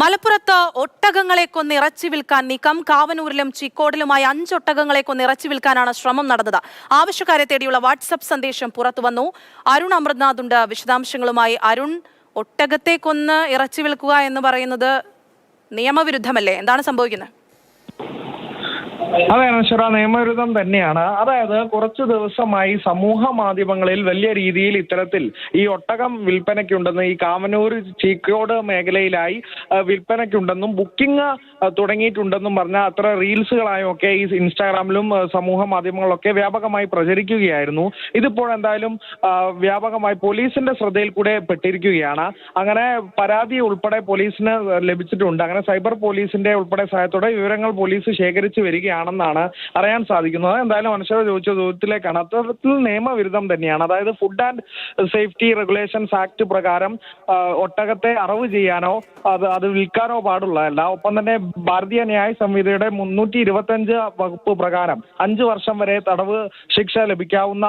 മലപ്പുറത്ത് ഒട്ടകങ്ങളെ കൊന്ന് ഇറച്ചി വിൽക്കാൻ നീക്കം. കാവനൂരിലും ചിക്കോടിലുമായി അഞ്ച് ഒട്ടകങ്ങളെ കൊന്ന് ഇറച്ചി വിൽക്കാനാണ് ശ്രമം നടന്നത്. ആവശ്യക്കാരെ തേടിയുള്ള വാട്സപ്പ് സന്ദേശം പുറത്തുവന്നു അരുൺ അമൃത്നാഥ് ഉണ്ട് വിശദാംശങ്ങളുമായി അരുൺ ഒട്ടകത്തെ കൊന്ന് ഇറച്ചി വിൽക്കുക എന്ന് പറയുന്നത് നിയമവിരുദ്ധമല്ലേ? എന്താണ് സംഭവിക്കുന്നത്? അതെ അനശ്വര നിയമവിരുദ്ധം തന്നെയാണ്. അതായത് കുറച്ചു ദിവസമായി സമൂഹ മാധ്യമങ്ങളിൽ വലിയ രീതിയിൽ ഇത്തരത്തിൽ ഈ ഒട്ടകം വിൽപ്പനയ്ക്കുണ്ടെന്ന് ഈ കാമനൂർ ചീക്കോട് മേഖലയിലായി വിൽപ്പനയ്ക്കുണ്ടെന്നും ബുക്കിംഗ് തുടങ്ങിയിട്ടുണ്ടെന്നും പറഞ്ഞ അത്ര റീൽസുകളായും ഒക്കെ ഈ ഇൻസ്റ്റാഗ്രാമിലും സമൂഹ മാധ്യമങ്ങളിലൊക്കെ വ്യാപകമായി പ്രചരിക്കുകയായിരുന്നു. ഇതിപ്പോൾ എന്തായാലും വ്യാപകമായി പോലീസിന്റെ ശ്രദ്ധയിൽ കൂടെ പെട്ടിരിക്കുകയാണ്. അങ്ങനെ പരാതി ഉൾപ്പെടെ പോലീസിന് ലഭിച്ചിട്ടുണ്ട്. അങ്ങനെ സൈബർ പോലീസിന്റെ ഉൾപ്പെടെ സഹായത്തോടെ വിവരങ്ങൾ പോലീസ് ശേഖരിച്ചു വരികയാണെന്നാണ് അറിയാൻ സാധിക്കുന്നത്. എന്തായാലും മനുഷ്യർ ചോദിച്ച ചോദ്യത്തിലേക്കാണ്. അത്തരത്തിൽ നിയമവിരുദ്ധം തന്നെയാണ്. അതായത് food and safety regulations act പ്രകാരം ഒട്ടകത്തെ അറവ് ചെയ്യാനോ അത് അത് വിൽക്കാനോ പാടുള്ളതല്ല. ഒപ്പം തന്നെ ഭാരതീയ ന്യായ സംഹിതയുടെ മുന്നൂറ്റി ഇരുപത്തഞ്ച് വകുപ്പ് പ്രകാരം അഞ്ച് വർഷം വരെ തടവ് ശിക്ഷ ലഭിക്കാവുന്ന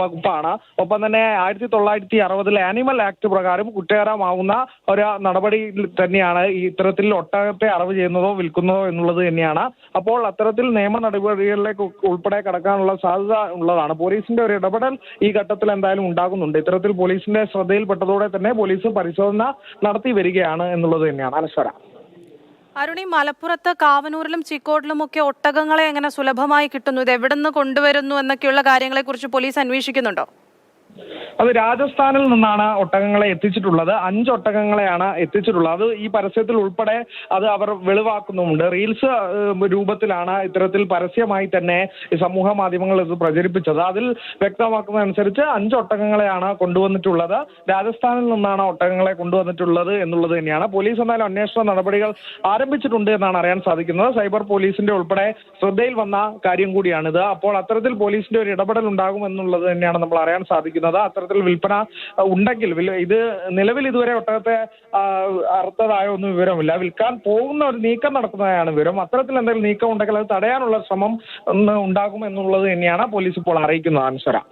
വകുപ്പാണ്. ഒപ്പം തന്നെ ആയിരത്തി തൊള്ളായിരത്തി അറുപതിലെ ആനിമൽ ആക്ട് പ്രകാരം കുറ്റകരമാവുന്ന ഒരു നടപടി തന്നെയാണ് ഇത്തരത്തിൽ ഒട്ടകത്തെ അറവ് ചെയ്യുന്നതോ വിൽക്കുന്നതോ എന്നുള്ളത് തന്നെയാണ്. അപ്പോൾ അത്തരത്തിൽ നിയമ നടപടികളിലേക്ക് ഉൾപ്പെടെ കടക്കാനുള്ള സാധ്യത ഉള്ളതാണ്. പോലീസിന്റെ ഒരു ഇടപെടൽ ഈ ഘട്ടത്തിൽ എന്തായാലും ഉണ്ടാകുന്നുണ്ട്. ഇത്തരത്തിൽ പോലീസിന്റെ ശ്രദ്ധയിൽപ്പെട്ടതോടെ തന്നെ പോലീസ് പരിശോധന നടത്തി വരികയാണ് എന്നുള്ളത് തന്നെയാണ്. അനശ്വര. അരുണി മലപ്പുറത്ത് കാവനൂരിലും ചിക്കോടിലും ഒക്കെ ഒട്ടകങ്ങളെ എങ്ങനെ സുലഭമായി കിട്ടുന്നു? ഇത് എവിടെ നിന്ന് കൊണ്ടുവരുന്നു എന്നൊക്കെയുള്ള കാര്യങ്ങളെക്കുറിച്ച് പോലീസ് അന്വേഷിക്കുന്നുണ്ടോ? അത് രാജസ്ഥാനിൽ നിന്നാണ് ഒട്ടകങ്ങളെ എത്തിച്ചിട്ടുള്ളത്. അഞ്ച് ഒട്ടകങ്ങളെയാണ് എത്തിച്ചിട്ടുള്ളത്. അത് ഈ പരസ്യത്തിൽ ഉൾപ്പെടെ അത് അവർ വെളിവാക്കുന്നുമുണ്ട്. റീൽസ് രൂപത്തിലാണ് ഇത്തരത്തിൽ പരസ്യമായി തന്നെ ഈ സമൂഹ മാധ്യമങ്ങൾ ഇത് പ്രചരിപ്പിച്ചത്. അതിൽ വ്യക്തമാക്കുന്നതനുസരിച്ച് അഞ്ച് ഒട്ടകങ്ങളെയാണ് കൊണ്ടുവന്നിട്ടുള്ളത്. രാജസ്ഥാനിൽ നിന്നാണ് ഒട്ടകങ്ങളെ കൊണ്ടുവന്നിട്ടുള്ളത് എന്നുള്ളത് തന്നെയാണ്. പോലീസ് എന്നാലും അന്വേഷണ നടപടികൾ ആരംഭിച്ചിട്ടുണ്ട് എന്നാണ് അറിയാൻ സാധിക്കുന്നത്. സൈബർ പോലീസിന്റെ ഉൾപ്പെടെ ശ്രദ്ധയിൽ വന്ന കാര്യം കൂടിയാണിത്. അപ്പോൾ അത്തരത്തിൽ പോലീസിന്റെ ഒരു ഇടപെടൽ ഉണ്ടാകും എന്നുള്ളത് തന്നെയാണ് നമ്മൾ അറിയാൻ സാധിക്കുന്നത്. അത്തരത്തിൽ വിൽപ്പന ഉണ്ടെങ്കിൽ ഇത് നിലവിൽ ഇതുവരെ ഒട്ടകത്തെ അർത്ഥതായ ഒന്നും വിവരമില്ല. വിൽക്കാൻ പോകുന്ന ഒരു നീക്കം നടക്കുന്നതായാണ് വിവരം. അത്തരത്തിൽ എന്തെങ്കിലും നീക്കം ഉണ്ടെങ്കിൽ അത് തടയാനുള്ള ശ്രമം ഉണ്ടാകും എന്നുള്ളത് തന്നെയാണ് പോലീസ് ഇപ്പോൾ അറിയിക്കുന്നത് അനുസര